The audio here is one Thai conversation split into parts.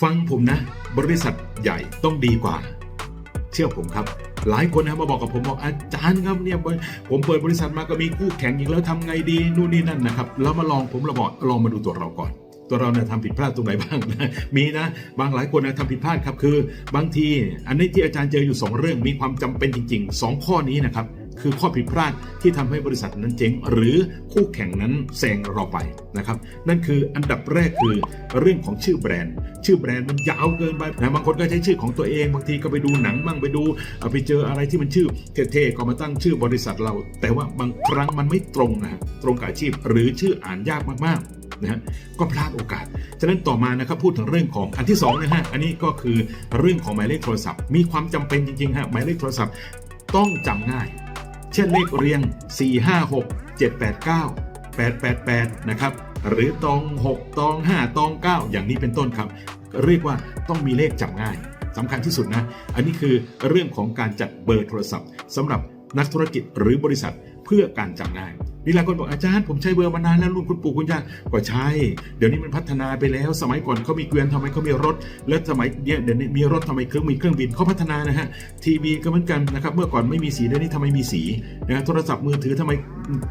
ฟังผมนะ บริษัทใหญ่ต้องดีกว่า เชื่อผมครับ หลายคนนะมาบอกกับผมบอกอาจารย์ครับเนี่ยผมเปิดบริษัทมาก็มีคู่แข่งอีกแล้วทำไงดีนู่นนี่นั่นนะครับแล้วมาลองผมเราบอกลองมาดูตัวเราก่อน ตัวเราเนี่ยทำผิดพลาดตรงไหนบ้างนะมีนะ บางหลายคนนะทำผิดพลาดครับคือ บางที อันนี้ที่อาจารย์เจออยู่สองเรื่องมีความจำเป็นจริงๆสองข้อนี้นะครับ คือข้อผิดพลาดที่ทำให้บริษัทนั้นเจ๊ง หรือคู่แข่งนั้นแซงเราไปนะครับ นั่นคืออันดับแรกคือเรื่องของชื่อแบรนด์ ชื่อแบรนด์มันยาวเกินไปนะบางคนก็ใช้ชื่อของตัวเองบางทีก็ไปดูหนังบ้างไปดูไปเจออะไรที่มันชื่อเท่ๆก็มาตั้งชื่อบริษัทเรา แต่ว่าบางครั้งมันไม่ตรงนะตรงกับอาชีพ หรือชื่ออ่านยากมากๆนะฮะก็พลาดโอกาส ฉะนั้นต่อมานะครับพูดถึงเรื่องของอันที่สองนะฮะ อันนี้ก็คือเรื่องของหมายเลขโทรศัพท์ มีความจำเป็นจริงๆฮะหมายเลขโทรศัพท์ต้องจำง่าย เช่นเลขเรียง 4 5 6 7 8 9 8 8 8 นะครับ หรือตอง 6 ตอง 5 ตอง 9 อย่างนี้เป็นต้นครับ เรียกว่าต้องมีเลขจำง่ายสำคัญที่สุดนะ อันนี้คือเรื่องของการจัดเบอร์โทรศัพท์สำหรับนักธุรกิจหรือบริษัทเพื่อการจำง่าย มีหลายคนบอกอาจารย์ผมใช้เบอร์มานานแล้วรุ่นคุณปู่คุณย่าก็ใช่ เดี๋ยวนี้มันพัฒนาไปแล้ว สมัยก่อนเขามีเกวียนทำไมเขามีรถ แล้วสมัยเนี้ยเดี๋ยวนี้มีรถทำไมเครื่องมีเครื่องบินเขาพัฒนานะฮะทีวีก็เหมือนกันนะครับเมื่อก่อนไม่มีสีเดี๋ยวนี้ทำไมมีสีนะโทรศัพท์มือถือทำไม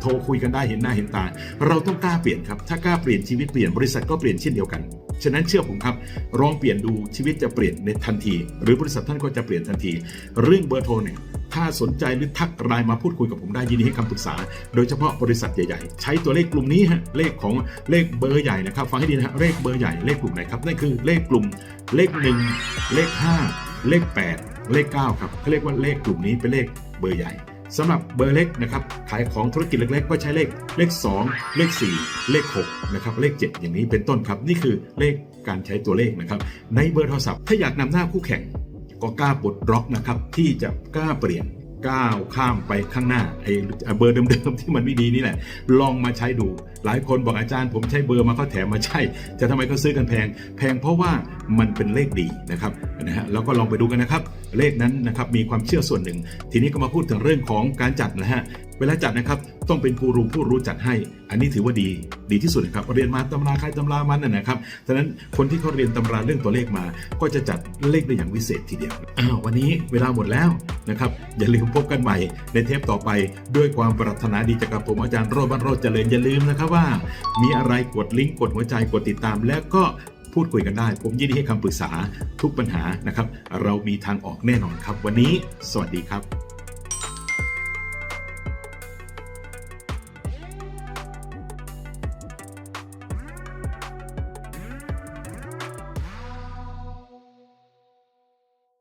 โทรคุยกันได้เห็นหน้าเห็นตา เราต้องกล้าเปลี่ยนครับถ้ากล้าเปลี่ยนชีวิตเปลี่ยนบริษัทก็เปลี่ยนเช่นเดียวกันฉะนั้นเชื่อผมครับลองเปลี่ยนดูชีวิตจะเปลี่ยนในทันที หรือบริษัทท่านก็จะเปลี่ยนทันที เรื่องเบอร์โทรเนี่ย ถ้าสนใจหรือทักไลน์มาพูดคุยกับผมได้ยินดีให้คำปรึกษา โดยเฉพาะบริษัทใหญ่ๆ ใช้ตัวเลขกลุ่มนี้ฮะเลขของเลขเบอร์ใหญ่นะครับ ฟังให้ดีนะฮะเลขเบอร์ใหญ่เลขกลุ่มไหนครับนั่นคือเลขกลุ่มเลข1เลข5เลข8เลข9ครับเขาเรียกว่าเลขกลุ่มนี้เป็นเลขเบอร์ใหญ่สำหรับเบอร์เล็กนะครับขายของธุรกิจเล็กๆ ก็ใช้เลขเลข 2 เลข 4 เลข6นะครับเลข 7 อย่างนี้เป็นต้นครับ นี่คือเลขการใช้ตัวเลขนะครับในเบอร์โทรศัพท์ถ้าอยากนำหน้าคู่แข่ง ก็กล้าปลดล็อกนะครับ ที่จะกล้าเปลี่ยนก้าวข้ามไปข้างหน้าไอ้เบอร์เดิมๆที่มันไม่ดีนี่แหละ ลองมาใช้ดู หลายคนบอกอาจารย์ผมใช้เบอร์มาเขาแถมมาใช่ จะทำไมเขาซื้อกันแพง แพงเพราะว่ามันเป็นเลขดีนะครับนะฮะแล้วก็ลองไปดูกันนะครับ เลขนั้นนะครับมีความเชื่อส่วนหนึ่ง ทีนี้ก็มาพูดถึงเรื่องของการจัดนะฮะ เวลาจัดนะครับต้องเป็นกูรูผู้รู้จัดให้ อันนี้ถือว่าดีดีที่สุดนะครับเรียนมาตำราใครตำรามันนะนะครับฉะนั้นคนที่เขาเรียนตำราเรื่องตัวเลขมา ก็จะจัดเลขได้อย่างวิเศษทีเดียวอ้าววันนี้เวลาหมดแล้วนะครับอย่าลืมพบกันใหม่ในเทปต่อไปด้วยความปรารถนาดีจากกับผมอาจารย์โรบันโรจเจริญอย่าลืมนะครับว่า มีอะไรกดลิงก์กดหัวใจกดติดตาม แล้วก็พูดคุยกันได้ ผมยินดีให้คำปรึกษาทุกปัญหานะครับ เรามีทางออกแน่นอนครับ วันนี้ สวัสดีครับ